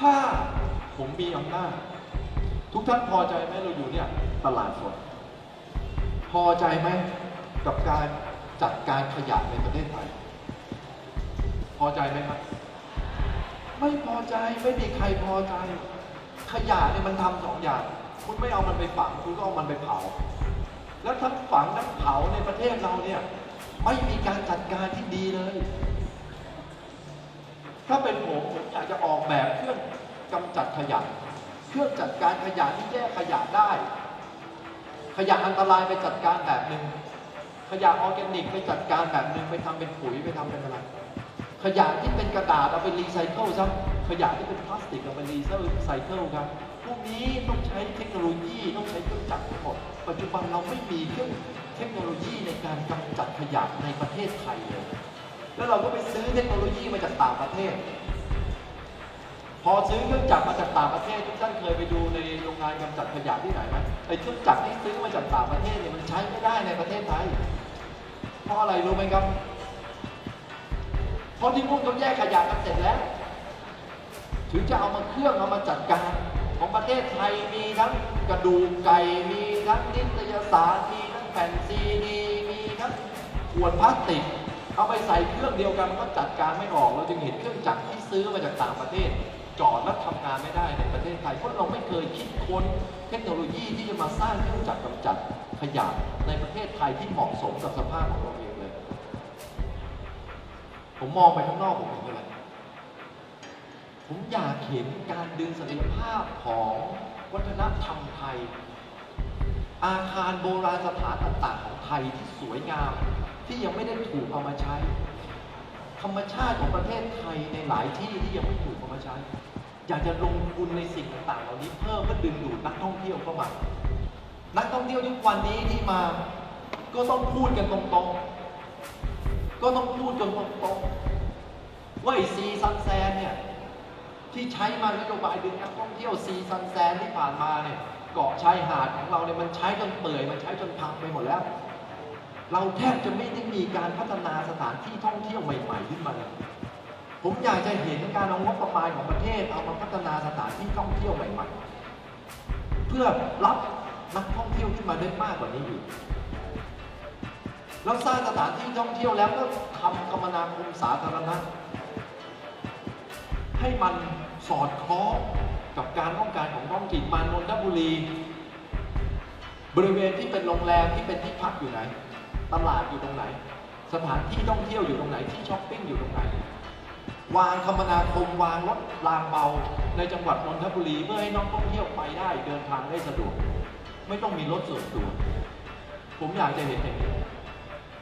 ถ้าผมมีอำนาจทุกท่านพอใจไหมเราอยู่เนี่ยตลาดสดพอใจไหมกับการจัดการขยะในประเทศไทย พอใจไหมครับ ไม่พอใจไม่มีใครพอใจ ขยะเนี่ยมันทำสองอย่าง คุณไม่เอามันไปฝังคุณก็เอามันไปเผา แล้วทั้งฝังทั้งเผาในประเทศเราเนี่ยไม่มีการจัดการที่ดีเลย ถ้าเป็นผมผมอยากจะออกแบบเครื่องกำจัดขยะ เครื่องจัดการขยะที่แยกขยะได้ ขยะอันตรายไปจัดการแบบหนึ่งขยะออร์แกนิกไปจัดการแบบหนึ่งไปทำเป็นปุ๋ยไปทำเป็นอะไรขยะที่เป็นกระดาษเอาไปรีไซเคิลซะขยะที่เป็นพลาสติกเอาไปรีไซเคิลครับพวกนี้ต้องใช้เทคโนโลยีต้องใช้เครื่องจักรทั้งหมดปัจจุบันเราไม่มีเครื่องเทคโนโลยีในการกำจัดขยะในประเทศไทยเลย แล้วเราก็ไปซื้อเทคโนโลยีมาจากต่างประเทศ พอซื้อเครื่องจักรมาจากต่างประเทศทุกท่านเคยไปดูในโรงงานกำจัดขยะที่ไหนไหมไอ้เครื่องจักรที่ซื้อมาจากต่างประเทศเนี่ยมันใช้ไม่ได้ในประเทศไทยเพราะอะไรรู้ไหมครับเพราะที่นู่นเขาแยกขยะกันเสร็จแล้ว ถึงจะเอามาเครื่องเอามาจัดการของประเทศไทยมีทั้งกระดูกไก่มีทั้งนิตยสารมีทั้งแผ่นซีดีมีทั้งขวดพลาสติก เอาไปใส่เครื่องเดียวกันมันก็จัดการไม่ออกเราจึงเห็นเครื่องจักรที่ซื้อมาจากต่างประเทศ จอดแล้วทำงานไม่ได้ในประเทศไทยเพราะเราไม่เคยคิดค้นเทคโนโลยีที่จะมาสร้างเครื่องจักรกำจัดขยะในประเทศไทยที่เหมาะสมกับสภาพของเราเองเลย ผมมองไปข้างนอกผมเห็นอะไรผมอยากเห็นการดึงศักยภาพของวัฒนธรรมไทย อาคารโบราณสถานต่างๆของไทยที่สวยงาม ที่ยังไม่ได้ถูกเอามาใช้ ธรรมชาติของประเทศไทยในหลายที่ที่ยังไม่ถูกเอามาใช้ อยากจะลงทุนในสิ่งต่างๆเหล่านี้เพิ่มเพื่อดึงดูดนักท่องเที่ยวเข้ามา นักท่องเที่ยวทุกวันนี้ที่มา ก็ต้องพูดกันตรงๆ ก็ต้องพูดกันตรงๆ ว่าไอซีซันแซนเนี่ยที่ใช้มานโยบายดึงนักท่องเที่ยวซีซันแซนที่ผ่านมาเนี่ยเกาะชายหาดของเราเนี่ยมันใช้จนเปื่อยมันใช้จนพังไปหมดแล้ว เราแทบจะไม่ได้มีการพัฒนาสถานที่ท่องเที่ยวใหม่ๆขึ้นมาเลยผมอยากจะเห็นการเอางบประมาณของประเทศเอามาพัฒนาสถานที่ท่องเที่ยวใหม่ๆ เพื่อรับนักท่องเที่ยวขึ้นมาได้มากกว่านี้อีกแล้วสร้างสถานที่ท่องเที่ยวแล้วก็ทำคมนาคมสาธารณะ ให้มันสอดคล้องกับการต้องการของท้องถิ่นมานนทบุรี บริเวณที่เป็นโรงแรมที่เป็นที่พักอยู่ไหน ตลาดอยู่ตรงไหน สถานที่ท่องเที่ยวอยู่ตรงไหนที่ช้อปปิ้งอยู่ตรงไหน วางคมนาคมวางรถรางเบาในจังหวัดนนทบุรีเพื่อให้นักท่องเที่ยวไปได้เดินทางได้สะดวก ไม่ต้องมีรถส่วนตัว ผมอยากจะเห็นอย่างนี้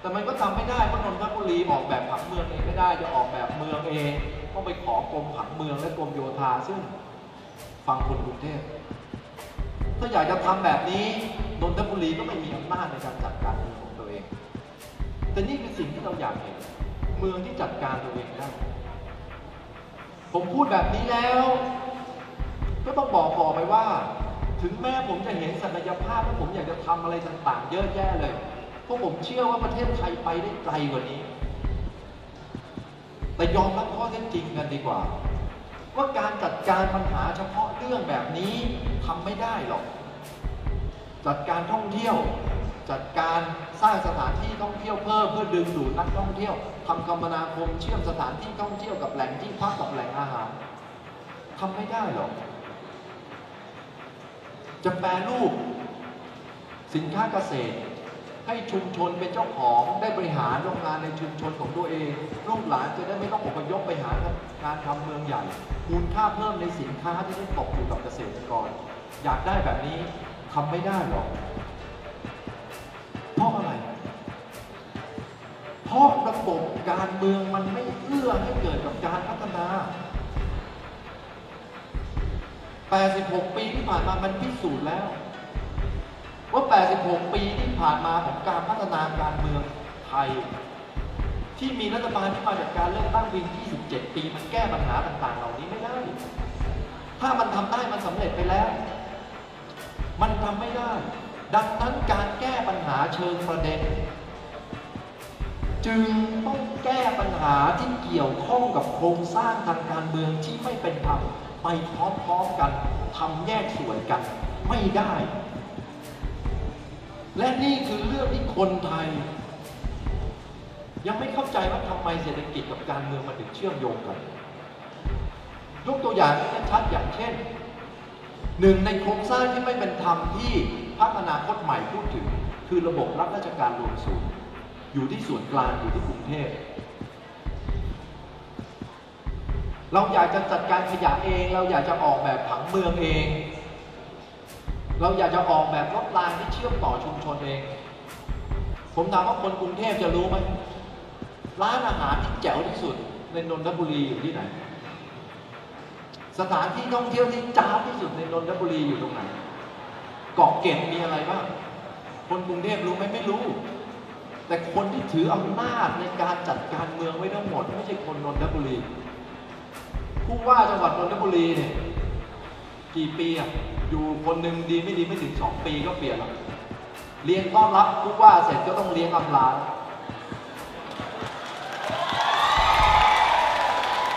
แต่มันก็ทำไม่ได้เพราะนนทบุรีออกแบบผังเมืองเองไม่ได้จะออกแบบเมืองเองต้องไปขอกรมผังเมืองและกรมโยธาซึ่งฟังคนกรุงเทพถ้าอยากจะทำแบบนี้นนทบุรีก็ไม่มีอำนาจในการจัดการเมือง องตัวเองแต่นี่คือสิ่งที่เราอยากเห็น เมืองที่จัดการตัวเองได้ผมพูดแบบนี้แล้ว ก็ต้องบอกต่อไปว่า ถึงแม้ผมจะเห็นศักยภาพและผมอยากจะทำอะไรต่างๆ เยอะแยะเลยเพราะผมเชื่อว่าประเทศไทยไปได้ไกลกว่านี้ แต่ยอมรับข้อเท็จจริงกันดีกว่า ว่าการจัดการปัญหาเฉพาะเรื่องแบบนี้ทำไม่ได้หรอก จัดการท่องเที่ยว จัดการสร้างสถานที่ท่องเที่ยวเพิ่มเพื่อดึงดูดนักท่องเที่ยวทำคมนาคมเชื่อมสถานที่ท่องเที่ยวกับแหล่งที่พักกับแหล่งอาหารทำไม่ได้หรอก จะแปรรูปสินค้าเกษตร ให้ชุมชนเป็นเจ้าของได้บริหารโรงงานในชุมชนของตัวเองลูกหลานจะได้ไม่ต้องอพยพไปหางานทำเมืองใหญ่มูลค่าเพิ่มในสินค้าที่ได้ตกอยู่กับเกษตรกร อยากได้แบบนี้ทำไม่ได้หรอก ราะระบบการเมืองมันไม่เอื้อให้เกิดกับการพัฒนา 86 ปีที่ผ่านมามันพิสูจน์แล้ว ว่า 86 ปีที่ผ่านมาของการพัฒนาการเมืองไทย ที่มีรัฐบาลที่มาจากการเลือกตั้งปี27 ปี มันแก้ปัญหาต่างๆ เหล่านี้ไม่ได้ ถ้ามันทำได้มันสำเร็จไปแล้ว มันทำไม่ได้ ดังนั้นการแก้ปัญหาเชิงประเด็น จึงต้องแก้ปัญหาที่เกี่ยวข้องกับโครงสร้างทางการเมืองที่ไม่เป็นธรรมไปพร้อมๆกันทำแยกส่วนกันไม่ได้ และนี่คือเรื่องที่คนไทย ยังไม่เข้าใจว่าทำไมเศรษฐกิจกับการเมืองมันถึงเชื่อมโยงกันยกตัวอย่างที่ชัดๆอย่างเช่นหนึ่งในโครงสร้างที่ไม่เป็นธรรมที่พรรคอนาคตใหม่พูดถึง คือระบบรับราชการรวมศูนย์ อยู่ที่ส่วนกลางอยู่ที่กรุงเทพ เราอยากจะจัดการขยะเอง เราอยากจะออกแบบผังเมืองเอง เราอยากจะออกแบบรถรางที่เชื่อมต่อชุมชนเอง ผมถามว่าคนกรุงเทพจะรู้ไหมร้านอาหารที่แจ๋วที่สุดในนนทบุรีอยู่ที่ไหน สถานที่ท่องเที่ยวที่จ้าที่สุดในนนทบุรีอยู่ตรงไหน เกาะเกร็ดมีอะไรบ้าง คนกรุงเทพรู้ไหมไม่รู้ แต่คนที่ถืออำนาจในการจัดการเมืองไว้ทั้งหมดไม่ใช่คนนนทบุรีผู้ว่าจังหวัดนนทบุรีเนี่ยกี่ปีอะอยู่คนหนึ่งดีไม่ดีไม่ถึงสองปีก็เปลี่ยนแล้วเลี้ยงต้อนรับผู้ว่าเสร็จก็ต้องเลี้ยงอำลา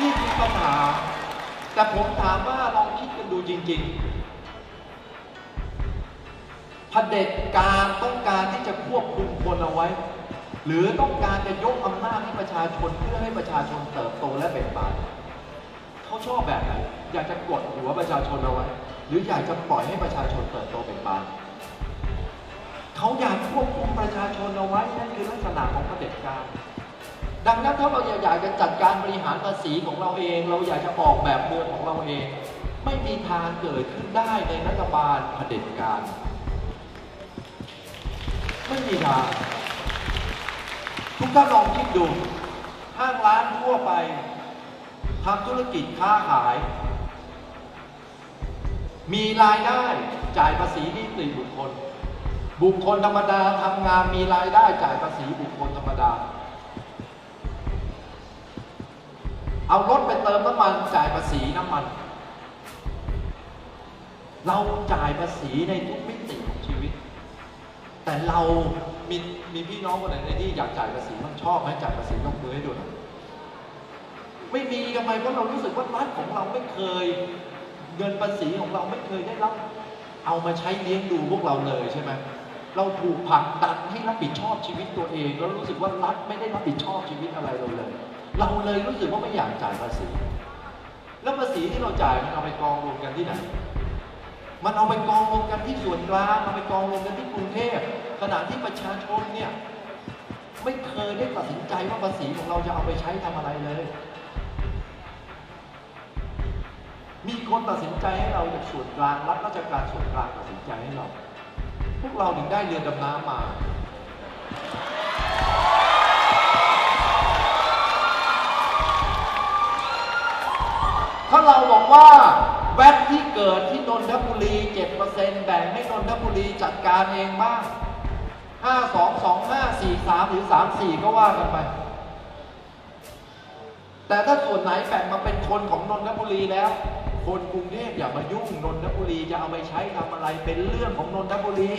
นี่คือปัญหา แต่ผมถามว่าลองคิดกันดูจริงๆเผด็จการต้องการที่จะควบคุมคนเอาไว้ หรือต้องการจะยกอำนาจให้ประชาชนเพื่อให้ประชาชนเติบโตและเบ่งบานเขาชอบแบบไหนอยากจะกดหัวประชาชนเอาไว้หรืออยากจะปล่อยให้ประชาชนเติบโตเป็นบานเขาอยากควบคุมประชาชนเอาไว้นั่นคือลักษณะของเผด็จการดังนั้นถ้าเราอยากจะจัดการบริหารภาษีของเราเอง เราอยากจะออกแบบเมืองของเราเอง ไม่มีทางเกิดขึ้นได้ในรัฐบาลเผด็จการ ไม่มีทาง ทุกท่านลองคิดดู ห้างร้านทั่วไปทำธุรกิจค้าขาย มีรายได้จ่ายภาษีนิติบุคคล บุคคลธรรมดาทำงานมีรายได้จ่ายภาษีบุคคลธรรมดา เอารถไปเติมน้ำมันจ่ายภาษีน้ำมัน เราจ่ายภาษีในทุกมิติของชีวิต แต่เรา มีมีพี่น้องคนไหนในที่อยากจ่ายภาษีมันชอบไหมจ่ายภาษียกมือให้ดูหน่อยไม่มีทำไมเพราะเรารู้สึกว่ารัฐของเราไม่เคย เงินภาษีของเราไม่เคยได้รับ เอามาใช้เลี้ยงดูพวกเราเลยใช่ไหมเราถูกผลักดันให้รับผิดชอบชีวิตตัวเอง แล้วรู้สึกว่ารัฐไม่ได้รับผิดชอบชีวิตอะไรเราเลย เราเลยรู้สึกว่าไม่อยากจ่ายภาษี แล้วภาษีที่เราจ่ายมันเอาไปกองรวมกันที่ไหน มันเอาไปกองรวมกันที่ส่วนกลางเอาไปกองรวมกันที่กรุงเทพขณะที่ประชาชนเนี่ยไม่เคยได้ตัดสินใจว่าภาษีของเราจะเอาไปใช้ทำอะไรเลย มีคนตัดสินใจให้เราจากส่วนกลางรัฐราชการส่วนกลางตัดสินใจให้เรา พวกเราถึงได้เรือดำน้ำมาถ้าเราบอกว่า แวดที่เกิดที่นนทบุรี7%แบ่งให้นนทบุรีจัดการเองบ้าง5 2 2 5 4 3หรือ3 4ก็ว่ากันไป แต่ถ้าส่วนไหนแบ่งมาเป็นคนของนนทบุรีแล้ว คนกรุงเทพอย่ามายุ่งนนทบุรีจะเอาไปใช้ทำอะไรเป็นเรื่องของนนทบุรี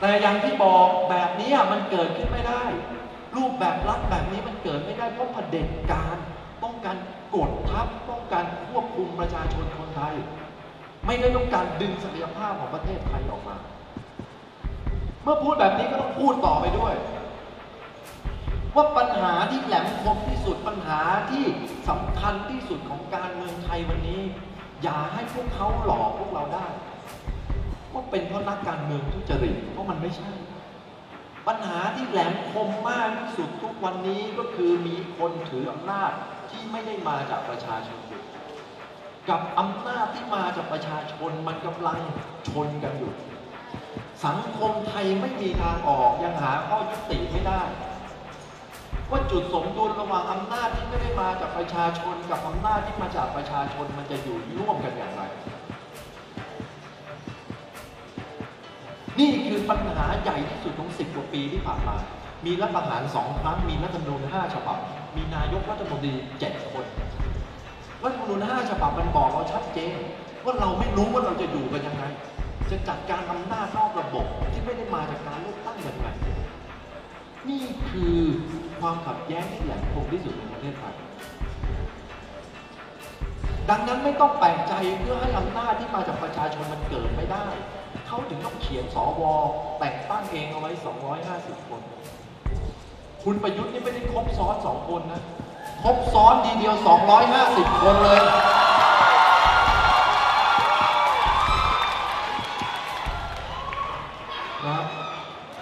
แต่อย่างที่บอกแบบนี้มันเกิดขึ้นไม่ได้ รูปแบบรัฐแบบนี้มันเกิดไม่ได้เพราะเผด็จการต้องการกดทับต้องการควบคุมประชาชนคนไทย ไม่ได้ต้องการดึงศักยภาพของประเทศไทยออกมา เมื่อพูดแบบนี้ก็ต้องพูดต่อไปด้วย ว่าปัญหาที่แหลมคมที่สุดปัญหาที่สำคัญที่สุดของการเมืองไทยวันนี้ อย่าให้พวกเขาหลอกพวกเราได้ว่าเป็นเพราะนักการเมืองทุจริตเพราะมันไม่ใช่ ปัญหาที่แหลมคมมากที่สุดทุกวันนี้ก็คือมีคนถืออำนาจที่ไม่ได้มาจากประชาชน กับอำนาจที่มาจากประชาชนมันกำลังชนกันอยู่ สังคมไทยไม่มีทางออกยังหาข้อยุติไม่ได้ ว่าจุดสมดุลระหว่างอำนาจที่ไม่ได้มาจากประชาชน กับอำนาจที่มาจากประชาชนมันจะอยู่ร่วมกันอย่างไร นี่คือปัญหาใหญ่ที่สุดของสิบกว่าปีที่ผ่านมา มีรัฐประหารสองครั้ง มีรัฐธรรมนูญห้าฉบับ มีนายกรัฐมนตรีเจ็ดคน รัฐธรรมนูญห้าฉบับมันบอกเราชัดเจนว่าเราไม่รู้ว่าเราจะอยู่กันยังไง จะจัดการอำนาจนอกระบบที่ไม่ได้มาจากการเลือกตั้งยังไง นี่คือความขัดแย้งที่แหลมคมที่สุดในประเทศไทยดังนั้นไม่ต้องแปลกใจเพื่อให้อำนาจที่มาจากประชาชนมันเกิดไม่ได้ เขาถึงต้องเขียนสวแต่งตั้งเองเอาไว้ 250 คน คุณประยุทธ์นี่ไม่ได้ครบซ้อนสองคนนะ ครบซ้อนทีเดียว 250 คนเลย